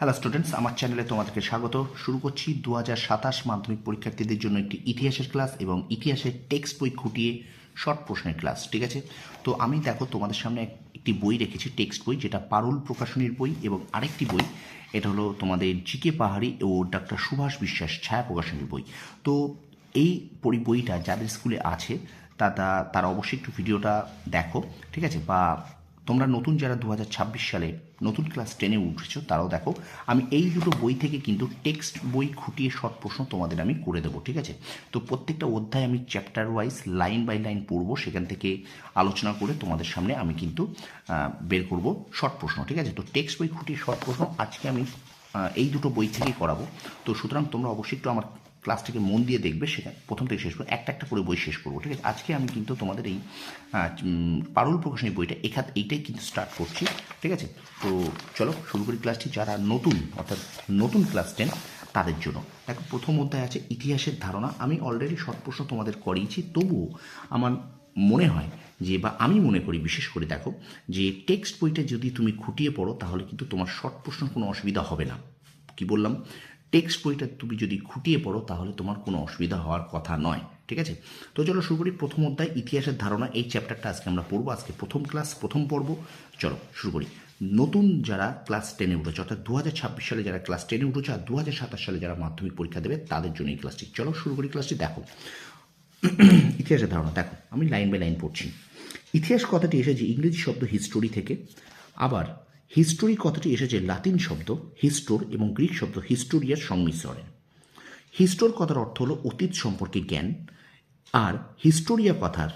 Hello students আমার চ্যানেলে তোমাদেরকে স্বাগত। শুরু করছি দু হাজার সাতাশ মাধ্যমিক পরীক্ষার্থীদের জন্য একটি ইতিহাসের ক্লাস এবং ইতিহাসের টেক্সট বই খুঁটিয়ে শর্ট প্রশ্নের ক্লাস ঠিক আছে? তো আমি দেখো তোমাদের সামনে একটি বই রেখেছি টেক্সট বই, যেটা পারুল প্রকাশনীর বই এবং আরেকটি বই, এটা হলো তোমাদের জিকে পাহাড়ি ও ডাক্তার সুভাষ বিশ্বাস ছায়া প্রকাশনীর বই। তো এই বইটা যাদের স্কুলে আছে তারা তারা অবশ্যই একটু ভিডিওটা দেখো, ঠিক আছে? বা তোমরা নতুন যারা দু হাজার ছাব্বিশ সালে নতুন ক্লাস টেনে উঠেছো, তারাও দেখো, আমি এই দুটো বই থেকে কিন্তু টেক্সট বই খুঁটিয়ে শর্ট প্রশ্ন তোমাদের আমি করে দেবো, ঠিক আছে? তো প্রত্যেকটা অধ্যায় আমি chapter wise line by line পড়ব, সেখান থেকে আলোচনা করে তোমাদের সামনে আমি কিন্তু বের করব শর্ট প্রশ্ন, ঠিক আছে? তো টেক্সট বই খুঁটিয়ে শর্ট প্রশ্ন আজকে আমি এই দুটো বই থেকেই করাবো। তো সুতরাং তোমরা অবশ্যই একটু আমার ক্লাসটিকে মন দিয়ে দেখবে সেখানে, প্রথম থেকে শেষ করব একটা একটা করে বই শেষ করব, ঠিক আছে? আজকে আমি কিন্তু তোমাদের এই পারুল প্রকাশনী বইটা এখান, এইটাই কিন্তু স্টার্ট করছি, ঠিক আছে? তো চলো শুরু করি ক্লাসটি যারা নতুন, অর্থাৎ নতুন ক্লাস টেন তাদের জন্য। দেখো, প্রথম অধ্যায় আছে ইতিহাসের ধারণা। আমি অলরেডি শর্ট প্রশ্ন তোমাদের করিয়েছি, তবুও আমার মনে হয় যে, বা আমি মনে করি বিশেষ করে দেখো, যে টেক্সট বইটা যদি তুমি খুঁটিয়ে পড়ো, তাহলে কিন্তু তোমার শর্ট প্রশ্ন কোনো অসুবিধা হবে না। কি বললাম? টেক্সট বইটা তুমি যদি খুঁটিয়ে পড়ো, তাহলে তোমার কোনো অসুবিধা হওয়ার কথা নয়, ঠিক আছে? তো চলো শুরু করি প্রথম অধ্যায়, ইতিহাসের ধারণা। এই চ্যাপ্টারটা আজকে আমরা পড়ব, আজকে প্রথম ক্লাস প্রথম পর্ব। চলো শুরু করি। নতুন যারা ক্লাস টেনে উঠেছে, অর্থাৎ দু হাজার ছাব্বিশ সালে যারা ক্লাস টেনে উঠেছে আর দু হাজার সাতাশ সালে যারা মাধ্যমিক পরীক্ষা দেবে, তাদের জন্য এই ক্লাসটি চলো শুরু করি ক্লাসটি দেখো। ইতিহাসের ধারণা, দেখো, আমি লাইন বাই লাইন পড়ছি। ইতিহাস কথাটি এসেছে ইংরেজি শব্দ হিস্টোরি থেকে। আবার হিস্টোরি কথাটি এসেছে লাতিন শব্দ, হিস্টোর এবং গ্রিক শব্দ হিস্টোরিয়ার সংমিশ্রণে। হিস্টোর কথার অর্থ হলো অতীত সম্পর্কে জ্ঞান, আর হিস্টোরিয়া কথার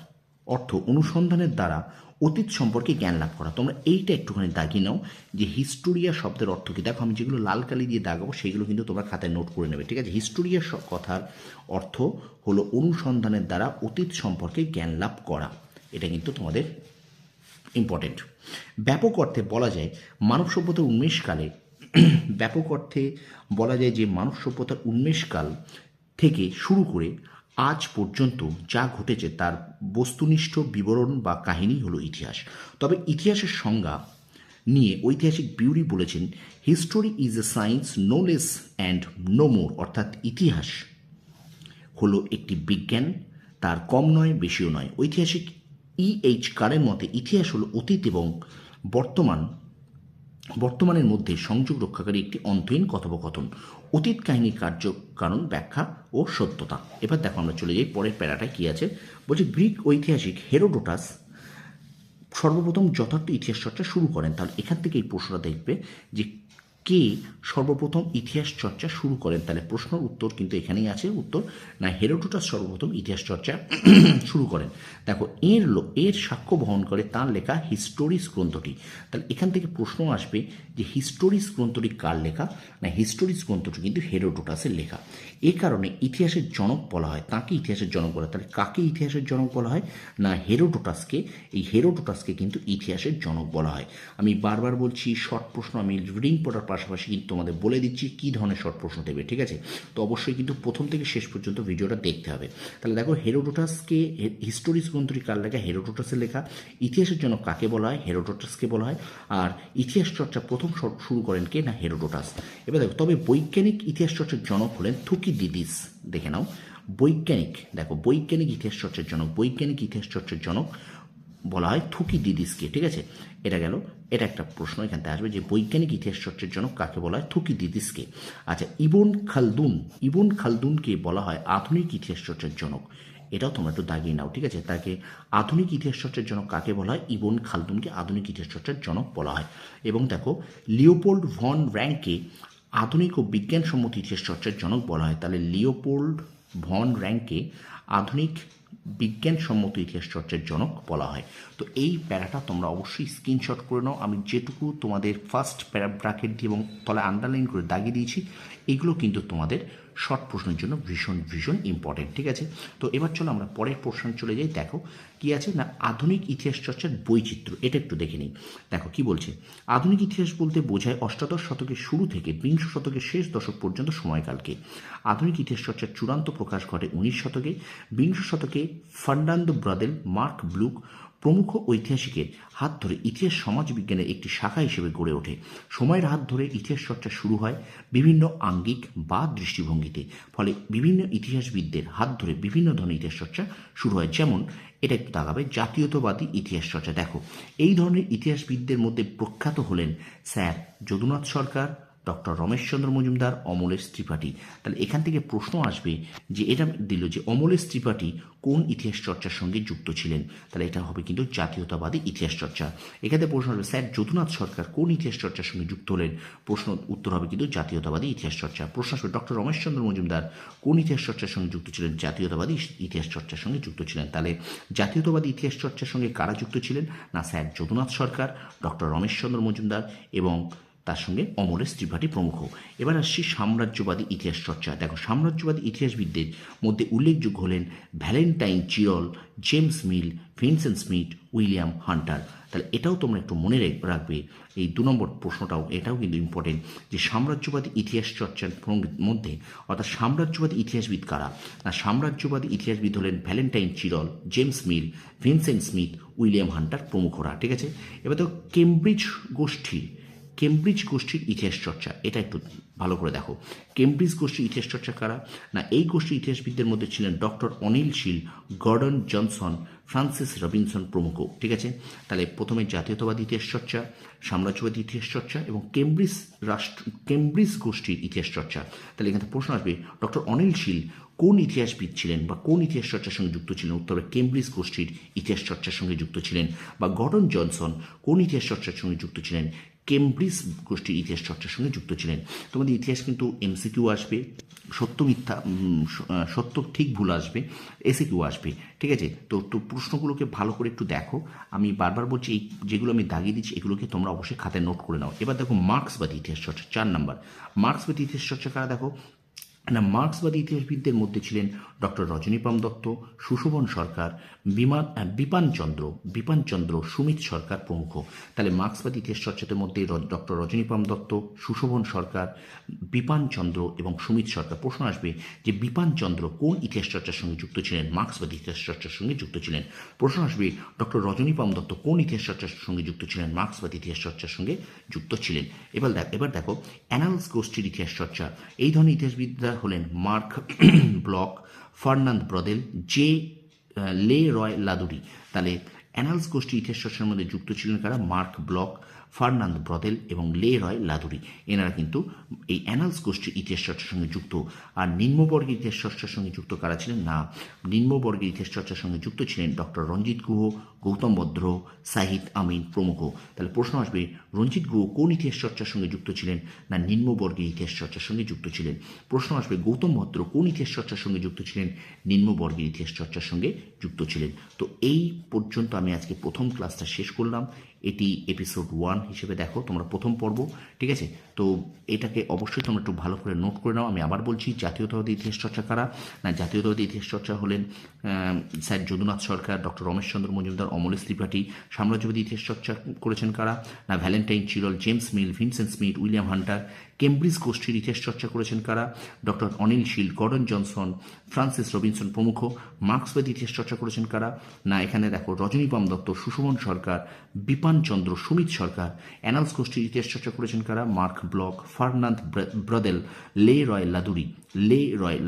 অর্থ অনুসন্ধানের দ্বারা অতীত সম্পর্কে জ্ঞান লাভ করা। তোমরা এইটা একটুখানি দাগিয়ে নাও যে হিস্টোরিয়া শব্দের অর্থ কি? দেখো, আমি যেগুলো লাল কালি দিয়ে দাগাবো, সেগুলো কিন্তু তোমরা খাতায় নোট করে নেবে, ঠিক আছে? হিস্টোরিয়া কথার অর্থ হলো অনুসন্ধানের দ্বারা অতীত সম্পর্কে জ্ঞান লাভ করা। এটা কিন্তু তোমাদের ইম্পর্টেন্ট ব্যাপক অর্থে বলা যায় মানব সভ্যতার উন্মেষকালে, ব্যাপক অর্থে বলা যায় যে মানব সভ্যতার উন্মেষকাল থেকে শুরু করে আজ পর্যন্ত যা ঘটেছে তার বস্তুনিষ্ঠ বিবরণ বা কাহিনী হলো ইতিহাস। তবে ইতিহাসের সংজ্ঞা নিয়ে ঐতিহাসিক বিউরি বলেছেন history is a science no less and no more অর্থাৎ ইতিহাস হলো একটি বিজ্ঞান, তার কম নয়, বেশিও নয়। ঐতিহাসিক ই এইচ কারের মতে ইতিহাস হলো অতীত এবং বর্তমান, বর্তমানের মধ্যে সংযোগ রক্ষাকারী একটি অন্তহীন কথোপকথন। অতীত কাহিনীর কার্য কারণ, ব্যাখ্যা ও সত্যতা। এবার দেখো আমরা চলে যাই পরের প্যারাটায় কী আছে। বলছে গ্রিক ঐতিহাসিক হেরোডোটাস সর্বপ্রথম যথার্থ ইতিহাস চর্চা শুরু করেন। তাহলে এখান থেকে এই প্রশ্নটা দেখবে যে কে সর্বপ্রথম ইতিহাস চর্চা শুরু করেন? তাহলে প্রশ্নের উত্তর কিন্তু এখানেই আছে, উত্তর। না, হেরোডোটাস সর্বপ্রথম ইতিহাস চর্চা শুরু করেন। দেখো, এর এর সাক্ষ্য বহন করে তার লেখা হিস্টোরিস গ্রন্থটি। তাহলে এখান থেকে প্রশ্ন আসবে যে হিস্টোরিস গ্রন্থটি কার লেখা? না, হিস্টোরিস গ্রন্থটি কিন্তু হেরোডোটাসের লেখা। এ কারণে ইতিহাসের জনক বলা হয়। তাকে ইতিহাসের জনক বলা হয়। তাহলে কাকে ইতিহাসের জনক বলা হয়? না, হেরোডোটাসকে। এই হেরোডোটাসকে কিন্তু ইতিহাসের জনক বলা হয়। আমি বারবার বলছি, শর্ট প্রশ্ন, আমি রিডিং পড়ার পাশাপাশি কিন্তু তোমাদের বলে দিচ্ছি কী ধরনের শর্ট প্রশ্ন দেবে ঠিক আছে? তো অবশ্যই কিন্তু প্রথম থেকে শেষ পর্যন্ত ভিডিওটা দেখতে হবে। তাহলে দেখো হেরোডোটাসকে হিস্টোরিস গ্রন্থটি কার লেখা? হেরোডোটাসের লেখা। ইতিহাসের জন্য কাকে বলা হয়? হেরোডোটাসকে বলা হয়। আর ইতিহাস চর্চা প্রথম শুরু করেন কে? না হেরোডোটাস এবার দেখো, তবে বৈজ্ঞানিক ইতিহাস চর্চার জনক হলেন থুকি দিদিস। দেখে নাও। বৈজ্ঞানিক, দেখো, বৈজ্ঞানিক ইতিহাস চর্চার জনক, বৈজ্ঞানিক ইতিহাস চর্চার জনক বলা হয় থুকি দিদিসকে ঠিক আছে? এটা গেল, এটা একটা প্রশ্ন এখান আসবে যে বৈজ্ঞানিক ইতিহাস চর্চার জনক কাকে বলা হয় থুকি দিদিসকে আচ্ছা ইবন খালদুন, ইবন খালদুনকে বলা হয় আধুনিক ইতিহাস চর্চার জনক। এটাও তোমরা একটু দাগিয়ে নাও, ঠিক আছে? তাকে আধুনিক ইতিহাস চর্চার জনক কাকে বলা হয়? ইবন খালদুনকে আধুনিক ইতিহাস চর্চার জনক বলা হয়। এবং দেখো, লিওপোল্ড ভন র্যাঙ্ককে আধুনিক ও বিজ্ঞানসম্মত ইতিহাস চর্চার জনক বলা হয়। তাহলে লিওপোল্ড ভন র্যাঙ্কে আধুনিক বিজ্ঞানসম্মত ইতিহাস চর্চার জনক বলা হয়। তো এই প্যারাটা তোমরা অবশ্যই স্ক্রিনশট করে নাও। আমি যেটুকু তোমাদের ফার্স্ট প্যারা ব্রাকেট দিয়ে এবং তলে আন্ডারলাইন করে দাগিয়ে দিয়েছি। এগুলো কিন্তু তোমাদের শর্ট প্রশ্নের জন্য ভীষণ ভীষণ ইম্পর্টেন্ট ঠিক আছে? তো এবার চলো আমরা পরের প্রশ্ন চলে যাই। দেখো, কি আছে? না, আধুনিক ইতিহাস চর্চার বৈচিত্র্য। এটা একটু দেখে নিই। দেখো, কি বলছে? আধুনিক ইতিহাস বলতে বোঝায় অষ্টাদশ শতকের শুরু থেকে বিংশ শতকের শেষ দশক পর্যন্ত সময়কালকে। আধুনিক ইতিহাস চর্চার চূড়ান্ত প্রকাশ ঘটে উনিশ শতকে। বিংশ শতকে ফার্নান্দো ব্রাদেল মার্ক ব্লুক প্রমুখ ঐতিহাসিকের হাত ধরে ইতিহাস সমাজবিজ্ঞানের একটি শাখা হিসেবে গড়ে ওঠে। সময়ের হাত ধরে ইতিহাস চর্চা শুরু হয় বিভিন্ন আঙ্গিক বা দৃষ্টিভঙ্গিতে, ফলে বিভিন্ন ইতিহাসবিদদের হাত ধরে বিভিন্ন ধরনের ইতিহাস চর্চা শুরু হয়। যেমন, এটা একটু দাগাবে, জাতীয়তাবাদী ইতিহাস চর্চা। দেখো, এই ধরনের ইতিহাসবিদদের মধ্যে প্রখ্যাত হলেন স্যার যদুনাথ সরকার ডক্টর রমেশচন্দ্র মজুমদার, অমলেশ ত্রিপাঠী। তাহলে এখান থেকে প্রশ্ন আসবে যে এটা দিল যে অমলেশ ত্রিপাঠী কোন ইতিহাস চর্চার সঙ্গে যুক্ত ছিলেন? তাহলে এটা হবে কিন্তু জাতীয়তাবাদী ইতিহাস চর্চা। এখানে প্রশ্ন আসবে, স্যার যদুনাথ সরকার কোন ইতিহাস চর্চার সঙ্গে যুক্ত হলেন? প্রশ্ন উত্তর হবে কিন্তু জাতীয়তাবাদী ইতিহাস চর্চা। প্রশ্ন আসবে, ডক্টর রমেশচন্দ্র মজুমদার কোন ইতিহাস চর্চার সঙ্গে যুক্ত ছিলেন? জাতীয়তাবাদী ইতিহাস চর্চার সঙ্গে যুক্ত ছিলেন। তাহলে জাতীয়তাবাদী ইতিহাস চর্চার সঙ্গে কারা যুক্ত ছিলেন? না, স্যার যদুনাথ সরকার, ডক্টর রমেশচন্দ্র মজুমদার এবং তার সঙ্গে অমরেশ স্ত্রীভাটি প্রমুখ। এবার আসছি সাম্রাজ্যবাদী ইতিহাস চর্চা দেখো, সাম্রাজ্যবাদী ইতিহাসবিদদের মধ্যে উল্লেখযোগ্য হলেন Valentine Chirol James Mill, Vincent Smith, William Hunter. তাহলে এটাও তোমরা একটু মনে রেখ- রাখবে, এই দু নম্বর প্রশ্নটাও, এটাও কিন্তু ইম্পর্টেন্ট যে সাম্রাজ্যবাদী ইতিহাস চর্চার মধ্যে, অর্থাৎ সাম্রাজ্যবাদী ইতিহাসবিদ কারা? না, সাম্রাজ্যবাদী ইতিহাসবিদ হলেন Valentine Chirol, James Mill, Vincent Smith, William Hunter প্রমুখরা, ঠিক আছে? এবার তো কেমব্রিজ গোষ্ঠী কেমব্রিজ গোষ্ঠীর ইতিহাস চর্চা, এটা একটু ভালো করে দেখো। কেমব্রিজ গোষ্ঠীর ইতিহাস চর্চা কারা? না, এই গোষ্ঠীর ইতিহাসবিদদের মধ্যে ছিলেন doctor Anil Seal, Gordon Johnson, Francis Robinson প্রমুখ, ঠিক আছে? তাহলে প্রথমে জাতীয়তাবাদী ইতিহাস চর্চা, সাম্রাজ্যবাদী ইতিহাস চর্চা এবং কেমব্রিজ রাষ্ট্র, কেমব্রিজ গোষ্ঠীর ইতিহাস চর্চা। তাহলে এখানে প্রশ্ন আসবে, ডক্টর অনিল শীল কোন ইতিহাসবিদ ছিলেন বা কোন ইতিহাস চর্চার সঙ্গে যুক্ত ছিলেন? উত্তরে কেমব্রিজ গোষ্ঠীর ইতিহাস চর্চার সঙ্গে যুক্ত ছিলেন বা গর্ডন জনসন কোন ইতিহাস চর্চার সঙ্গে যুক্ত ছিলেন? কেমব্রিজ গোষ্ঠীর ইতিহাস চর্চার সঙ্গে যুক্ত ছিলেন। তোমাদের ইতিহাস কিন্তু এমসিকিউ আসবে, সত্য মিথ্যা সত্য ঠিক ভুল আসবে এসিকিউ আসবে, ঠিক আছে? তো তো প্রশ্নগুলোকে ভালো করে একটু দেখো। আমি বারবার বলছি, এই যেগুলো আমি দাগিয়ে দিচ্ছি, এগুলোকে তোমরা অবশ্যই খাতে নোট করে নাও। এবার দেখো মার্ক্সবাদী ইতিহাস চর্চা, চার নাম্বার। মার্ক্সবাদী ইতিহাস চর্চা কারা দেখো? না, মার্ক্সবাদী ইতিহাসবিদদের মধ্যে ছিলেন ডক্টর রজনীপাম দত্ত, সুশোভন সরকার, বিমান বিপানচন্দ্র বিপানচন্দ্র সুমিত সরকার প্রমুখ। তাহলে মার্ক্সবাদী ইতিহাস চর্চাদের মধ্যে ডক্টর রজনীপাম দত্ত, সুশোভন সরকার বিপানচন্দ্র এবং সুমিত সরকার। প্রশ্ন আসবে যে বিপানচন্দ্র কোন ইতিহাস চর্চার সঙ্গে যুক্ত ছিলেন? মার্ক্সবাদী ইতিহাস চর্চার সঙ্গে যুক্ত ছিলেন। প্রশ্ন আসবে ডক্টর রজনীপাম দত্ত কোন ইতিহাস চর্চার সঙ্গে যুক্ত ছিলেন? মার্ক্সবাদী ইতিহাস চর্চার সঙ্গে যুক্ত ছিলেন। এবার দেখ, এবার দেখো, অ্যানালস গোষ্ঠীর ইতিহাস চর্চা। এই ধরনের ইতিহাসবিদরা হলেন Marc Bloch, Fernand Braudel, J Le Roy Ladurie. তাহলে অ্যানালস গোষ্ঠী ইতিহাস চর্চার মধ্যে যুক্ত ছিলেন কারা? মার্ক ব্লক, ফার্নান্দ ব্রদেল এবং লে রয় লাদুরি। এনারা কিন্তু এই অ্যানালস গোষ্ঠীর ইতিহাস চর্চার সঙ্গে যুক্ত। আর নিম্নবর্গের ইতিহাস চর্চার সঙ্গে যুক্ত কারা ছিলেন? না, নিম্নবর্গের ইতিহাস চর্চার সঙ্গে যুক্ত ছিলেন ডক্টর রঞ্জিত গুহ গৌতম ভদ্র সাহিদ আমিন প্রমুখ। তাহলে প্রশ্ন আসবে, রঞ্জিত গুহ কোন ইতিহাস চর্চার সঙ্গে যুক্ত ছিলেন না নিম্নবর্গের ইতিহাস চর্চার সঙ্গে যুক্ত ছিলেন? প্রশ্ন আসবে, গৌতম ভদ্র কোন ইতিহাস চর্চার সঙ্গে যুক্ত ছিলেন নিম্নবর্গের ইতিহাস চর্চার সঙ্গে যুক্ত ছিলেন? তো এই পর্যন্ত আমি আজকে প্রথম ক্লাসটা শেষ করলাম। এটি এপিসোড ওয়ান হিসেবে দেখো, তোমরা প্রথম পর্ব, ঠিক আছে? তো এটাকে অবশ্যই তোমরা একটু ভালো করে নোট করে নাও। আমি আবার বলছি, জাতীয়তাবাদী ইতিহাস চর্চা কারা? না, জাতীয়তাবাদী ইতিহাস চর্চা হলেন স্যার যদুনাথ সরকার, ডক্টর রমেশচন্দ্র মজুমদার অমলেশ ত্রিপাঠী, সাম্রাজ্যবাদী ইতিহাস চর্চা করেছেন কারা? না, Valentine Chirol, James Mill, Vincent Smith, William Hunter, Cambridge গোষ্ঠীর ইতিহাস চর্চা করেছেন কারা? Doctor Anil Seal, Gordon Johnson, Francis Robinson প্রমুখ, মার্ক্সবাদী ইতিহাস চর্চা করেছেন কারা? না, এখানে দেখো রজনীপাম দত্ত, সুশোভন সরকার, বিপান চন্দ্র, সুমিত সরকার, অ্যানালস গোষ্ঠীর ইতিহাস চর্চা করেছেন কারা? মার্ক ব্লক, ফার্নান্দ ব্র- ব্রদেল, লে রয় লাদুরি, লে রয়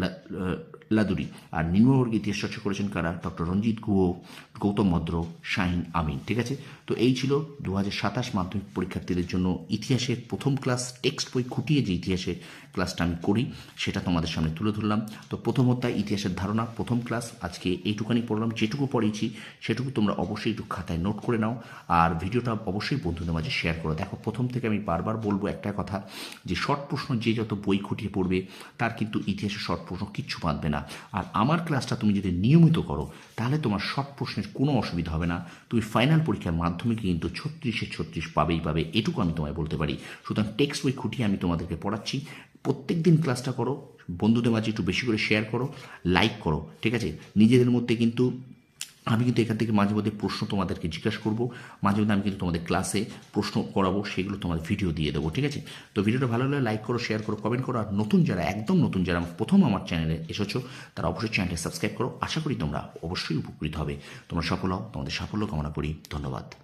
লাদুরি। আর নিম্নবর্গের ইতিহাস চর্চা করেছেন কারা? ডক্টর রঞ্জিত গুহ, গৌতম ভদ্র, শাহিন আমিন, ঠিক আছে? তো এই ছিল দু হাজার সাতাশ মাধ্যমিক পরীক্ষার্থীদের জন্য ইতিহাসের প্রথম ক্লাস টেক্সট বই খুঁটিয়ে যে ইতিহাসের ক্লাসটা আমি করি, সেটা তোমাদের সামনে তুলে ধরলাম। তো প্রথম অধ্যায়, ইতিহাসের ধারণা, প্রথম ক্লাস। আজকে এইটুকানি পড়লাম, যেটুকু পড়েছি, সেটুকু তোমরা অবশ্যই একটু খাতায় নোট করে নাও। আর ভিডিওটা অবশ্যই বন্ধুদের মাঝে শেয়ার করো দেখো। প্রথম থেকে আমি বারবার বলব একটা কথা, যে শর্ট প্রশ্ন যে যত বই খুঁটিয়ে পড়বে, তার কিন্তু ইতিহাসের শর্ট প্রশ্ন কিচ্ছু বাঁধবে না। আর আমার ক্লাসটা তুমি যদি নিয়মিত করো, তাহলে তোমার সব প্রশ্নের কোনো অসুবিধা হবে না। তুমি ফাইনাল পরীক্ষার মাধ্যমে কিন্তু ছত্রিশে ছত্রিশ পাবেই পাবে, এটুকু আমি তোমায় বলতে পারি। সুতরাং টেক্সট বই খুঁটিয়ে আমি তোমাদেরকে পড়াচ্ছি। প্রত্যেক দিন ক্লাসটা করো, বন্ধুদের মাঝে একটু বেশি করে শেয়ার করো লাইক করো, ঠিক আছে? নিজেদের মধ্যে কিন্তু আমি কিন্তু এখান থেকে মাঝে মধ্যে প্রশ্ন তোমাদেরকে জিজ্ঞাসা করব, মাঝে মধ্যে আমি কিন্তু তোমাদের ক্লাসে প্রশ্ন করাবো, সেগুলো তোমাদের ভিডিও দিয়ে দেবো, ঠিক আছে? তো ভিডিওটা ভালো লাগলে লাইক করো শেয়ার করো কমেন্ট করো, আর নতুন যারা, একদম নতুন যারা প্রথম আমার চ্যানেলে এসেছ, তারা অবশ্যই চ্যানেলটা সাবস্ক্রাইব করো। আশা করি তোমরা অবশ্যই উপকৃত হবে। তোমরা সফল হও, তোমাদের সাফল্য কামনা করি। ধন্যবাদ।